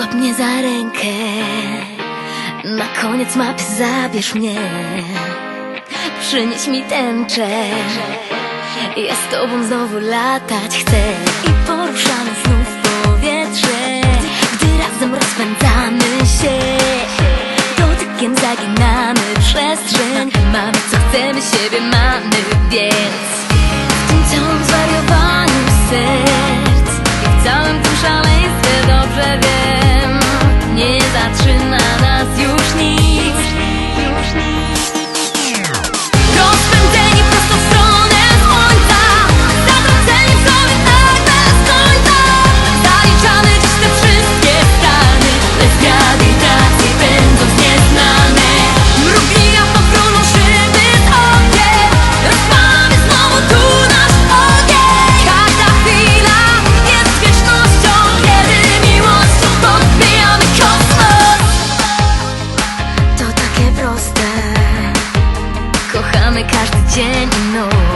Złap mnie za rękę. Na koniec mapy zabierz mnie. Przynieś mi tęczę Ja z tobą znowu latać chcę. I poruszamy znów powietrze. Gdy razem rozpędzamy się. Dotykiem zaginamy przestrzeń. Mamy co chcemy, siebie mamy więc even know.